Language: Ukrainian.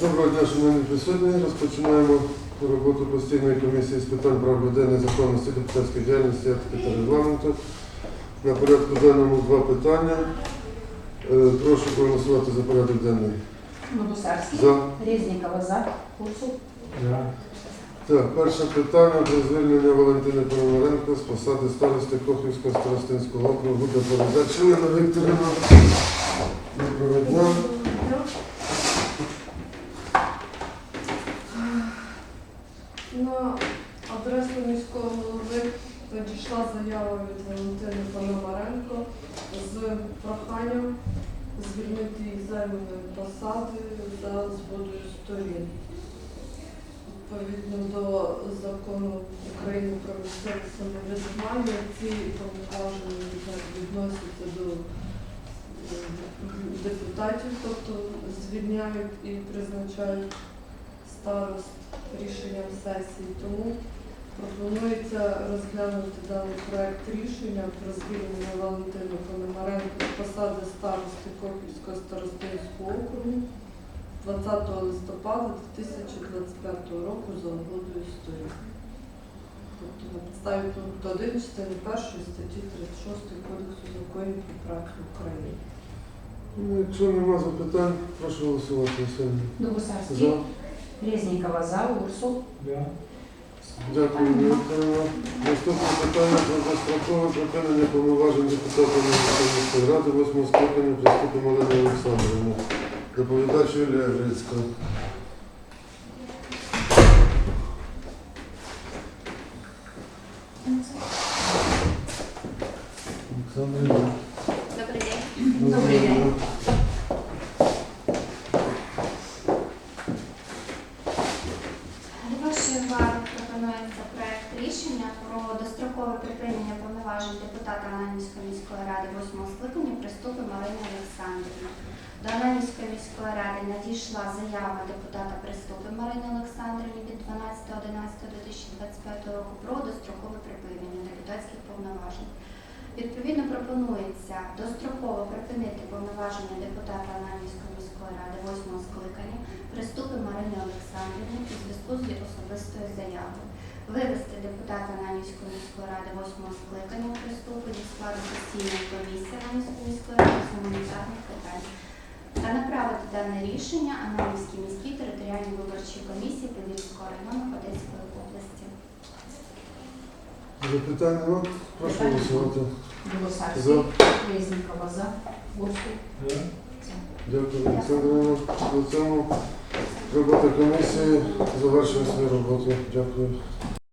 Доброго дня, шановні присутні. Розпочинаємо роботу постійної комісії з питань прав людини, законності, депутатської діяльності, етики та регламенту. На порядку денному два питання. Е, Прошу проголосувати за порядок денний. Новосарський, За. Резнікова за, Курсу, Так, перше питання про звільнення Валентини Пономаренко з посади старости Кохівського старостинського округу доповідач Ірина Вікторівна. Доброго дня. На адресу міського голови надійшла заява від Валентини Пономаренко з проханням звільнити з займаної посади за згодою сторін. Відповідно до закону України про місцеве самоврядування, ці повноваження відносяться до е, депутатів, тобто звільняють і призначають старост рішенням сесії. Тому пропонується розглянути даний проект рішення про звільнення Валентини Пономаренко з посади старости Копівського старостинського округу 20 листопада 2025 року за угодою сторін. Тобто на підставі пункту 1 частини 1 статті 36 Кодексу законів про працю України. Ну, Якщо нема запитань, прошу голосувати сьогодні. Новосарський, За. Резнікова за, Урсул, Дякую, Вікторівна. Наступне питання про дострокове припинення повноважень депутата міської ради восьмого скликання приступимо Олені Олександрівні. Доповідач Юлія Грицька. Олександрівна. Добрий день. Добрий день. Вашої пропонується проект рішення про дострокове припинення повноважень депутата Ананівської міської ради 8 скликання приступи Марини Олександрівни. До Ананівської міської ради надійшла заява депутата Приступи Марини Олександрівни від 12.11.2025 року про дострокове припинення депутатських повноважень. Відповідно пропонується достроково припинити повноваження депутата Ананівської міської ради 8 скликання приступи Марини Олександрівни у зв'язку з особистою заявою. Вивести депутата Ананівської міської ради 8 скликання приступу зі складу постійної комісії Ананівської міської ради з гуманітарних питань та направити дане рішення Ананівській міській територіальній виборчій комісії Подільського району Одеської області. Запитань нема? Прошу голосувати. Новосарський, За. Резнікова за, Урсул, Дякую, Олександрівна. На цьому робота комісії завершує свою роботу. Дякую.